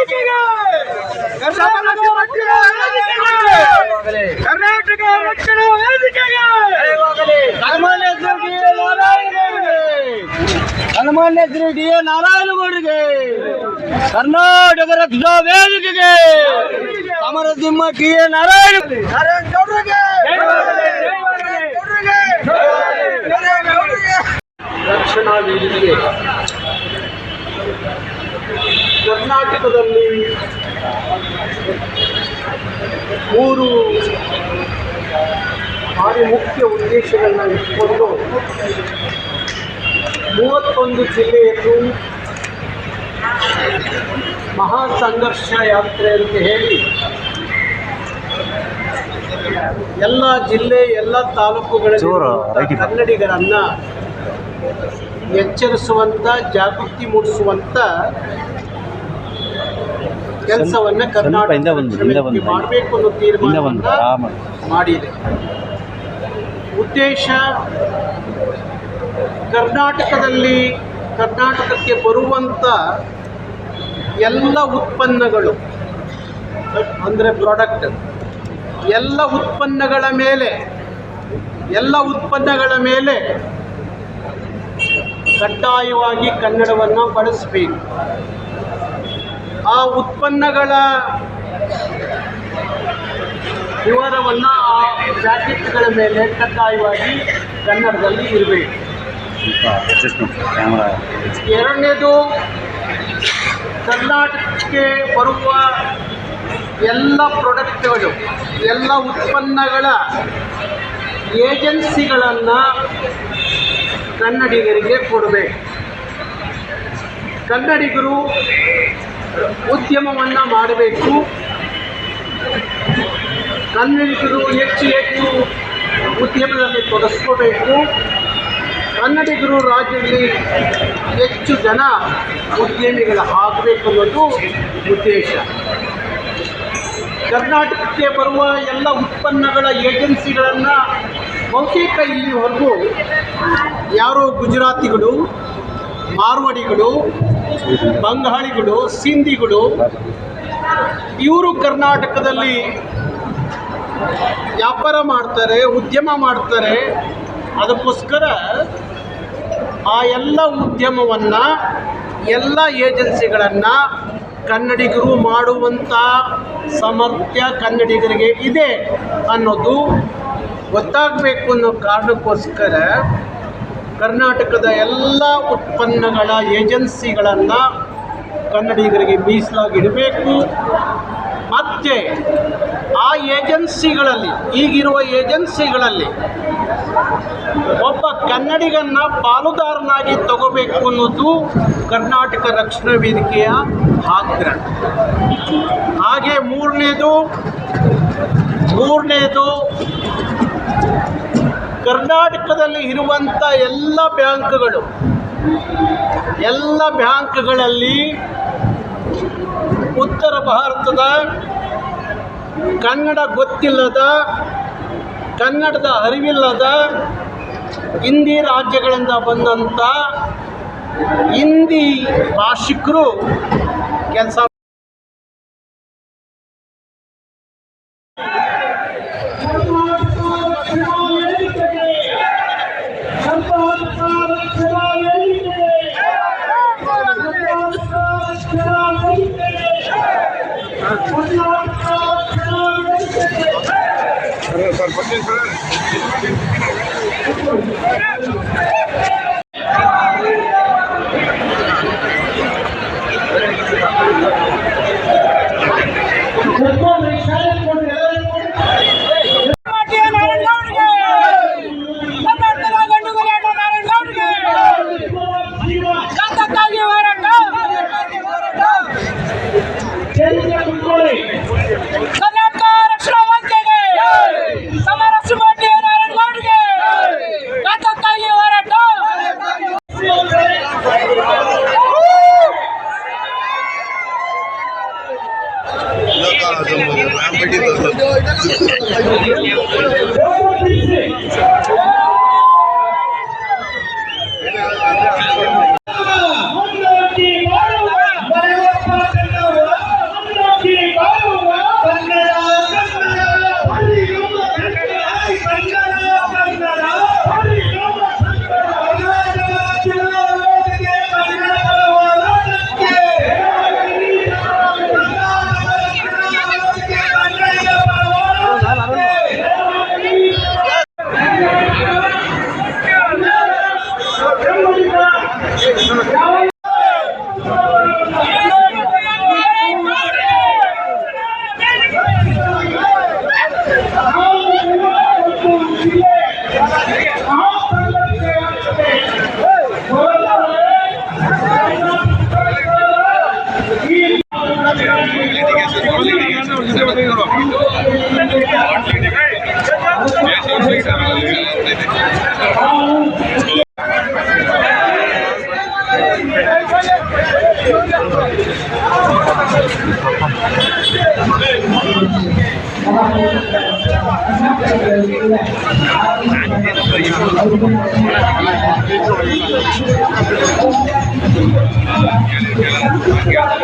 ವೇದಿಕೆಗೆ ಕರ್ನಾಟಕ ರಕ್ಷಣಾ ವೇದಿಕೆಗೆ ಸನ್ಮಾನ್ಯ ಶ್ರೀ ಡಿ ಎ ನಾರಾಯಣಗೌಡರಿಗೆ ಸನ್ಮಾನ್ಯ ಶ್ರೀ ಡಿ ಎ ನಾರಾಯಣಗೌಡರಿಗೆ ಕರ್ನಾಟಕ ರಕ್ಷಣಾ ವೇದಿಕೆಗೆ ಸಮರಸಿಂಹ ಡಿ ಎ ನಾರಾಯಣ ನಾರಾಯಣ ಗೌಡರಿಗೆ ರಕ್ಷಣಾ ವೇದಿಕೆ ಕರ್ನಾಟಕದಲ್ಲಿ ಮೂರು ಭಾರಿ ಮುಖ್ಯ ಉದ್ದೇಶಗಳನ್ನ ಇಟ್ಕೊಂಡು ಮೂವತ್ತೊಂದು ಜಿಲ್ಲೆಯನ್ನು ಮಹಾ ಸಂಘರ್ಷ ಯಾತ್ರೆ ಅಂತ ಹೇಳಿ ಎಲ್ಲ ಜಿಲ್ಲೆ ಎಲ್ಲ ತಾಲೂಕುಗಳಲ್ಲಿ ಕನ್ನಡಿಗರನ್ನ ಎಚ್ಚರಿಸುವಂಥ ಜಾಗೃತಿ ಮೂಡಿಸುವಂತ ಕೆಲಸವನ್ನ ಕರ್ನಾಟಕ ಹಿಂದೆ ಒಂದು ಹಿಂದೆ. ಮಾಡಬೇಕು ಅನ್ನೋ ತೀರ್ಮಾನವನ್ನ ಮಾಡಿದೆ. ಉದ್ದೇಶ ಕರ್ನಾಟಕದಲ್ಲಿ ಕರ್ನಾಟಕಕ್ಕೆ ಬರುವಂತ ಎಲ್ಲ ಉತ್ಪನ್ನಗಳು ಅಂದರೆ ಪ್ರಾಡಕ್ಟ್ ಎಲ್ಲ ಉತ್ಪನ್ನಗಳ ಮೇಲೆ ಎಲ್ಲ ಉತ್ಪನ್ನಗಳ ಮೇಲೆ ಕಡ್ಡಾಯವಾಗಿ ಕನ್ನಡವನ್ನು ಬಳಸಬೇಕು. ಆ ಉತ್ಪನ್ನಗಳ ವಿವರವನ್ನು ಆ ಪ್ಯಾಕೆಟ್ಗಳ ಮೇಲೆ ಕಡ್ಡಾಯವಾಗಿ ಕನ್ನಡದಲ್ಲಿ ಇರಬೇಕು. ಎರಡನೇದು ಕರ್ನಾಟಕಕ್ಕೆ ಬರುವ ಎಲ್ಲ ಪ್ರಾಡಕ್ಟ್ಗಳು ಎಲ್ಲ ಉತ್ಪನ್ನಗಳ ಏಜೆನ್ಸಿಗಳನ್ನು ಕನ್ನಡಿಗರಿಗೆ ಕೊಡಬೇಕು. ಕನ್ನಡಿಗರು ಉದ್ಯಮವನ್ನು ಮಾಡಬೇಕು. ಕನ್ನಡಿಗರು ಹೆಚ್ಚು ಹೆಚ್ಚು ಉದ್ಯಮದಲ್ಲಿ ತೊಡಗಿಸ್ಕೋಬೇಕು ಕನ್ನಡಿಗರು ರಾಜ್ಯದಲ್ಲಿ ಹೆಚ್ಚು ಜನ ಉದ್ಯಮಿಗಳು ಆಗಬೇಕು ಅನ್ನೋದು ಉದ್ದೇಶ. ಕರ್ನಾಟಕಕ್ಕೆ ಬರುವ ಎಲ್ಲ ಉತ್ಪನ್ನಗಳ ಏಜೆನ್ಸಿಗಳನ್ನು ಬಹುತೇಕ ಇಲ್ಲಿವರೆಗೂ ಯಾರೋ ಗುಜರಾತಿಗಳು, ಮಾರ್ವಾಡಿಗಳು ಬಂಗಾಳಿಗಳು ಸಿಂಧಿಗಳು, ಇವರು ಕರ್ನಾಟಕದಲ್ಲಿ ವ್ಯಾಪಾರ ಮಾಡ್ತಾರೆ, ಉದ್ಯಮ ಮಾಡ್ತಾರೆ. ಅದಕ್ಕೋಸ್ಕರ ಆ ಎಲ್ಲ ಉದ್ಯಮವನ್ನು, ಎಲ್ಲ ಏಜೆನ್ಸಿಗಳನ್ನು ಕನ್ನಡಿಗರು ಮಾಡುವಂಥ ಸಾಮರ್ಥ್ಯ ಕನ್ನಡಿಗರಿಗೆ ಇದೆ ಅನ್ನೋದು ಗೊತ್ತಾಗಬೇಕು ಅನ್ನೋ ಕಾರಣಕ್ಕೋಸ್ಕರ ಕರ್ನಾಟಕದ ಎಲ್ಲ ಉತ್ಪನ್ನಗಳ ಏಜೆನ್ಸಿಗಳನ್ನು ಕನ್ನಡಿಗರಿಗೆ ಮೀಸಲಾಗಿಡಬೇಕು ಮತ್ತು ಆ ಏಜೆನ್ಸಿಗಳಲ್ಲಿ, ಈಗಿರುವ ಏಜೆನ್ಸಿಗಳಲ್ಲಿ ಒಬ್ಬ ಕನ್ನಡಿಗನ್ನ ಪಾಲುದಾರನಾಗಿ ತಗೋಬೇಕು ಅನ್ನೋದು ಕರ್ನಾಟಕ ರಕ್ಷಣಾ ವೇದಿಕೆಯ ಆಗ್ರಹ. ಹಾಗೆ ಮೂರನೇದು ಮೂರನೇದು ಕರ್ನಾಟಕದಲ್ಲಿ ಇರುವಂಥ ಎಲ್ಲ ಬ್ಯಾಂಕ್ಗಳು, ಎಲ್ಲ ಬ್ಯಾಂಕ್ಗಳಲ್ಲಿ ಉತ್ತರ ಭಾರತದ, ಕನ್ನಡ ಗೊತ್ತಿಲ್ಲದ, ಕನ್ನಡದ ಅರಿವಿಲ್ಲದ ಹಿಂದಿ ರಾಜ್ಯಗಳಿಂದ ಬಂದಂಥ ಹಿಂದಿ ಭಾಷಿಕರು ಕೆಲಸ ಕರ್ನಾಟಕ Yeah. Thank you.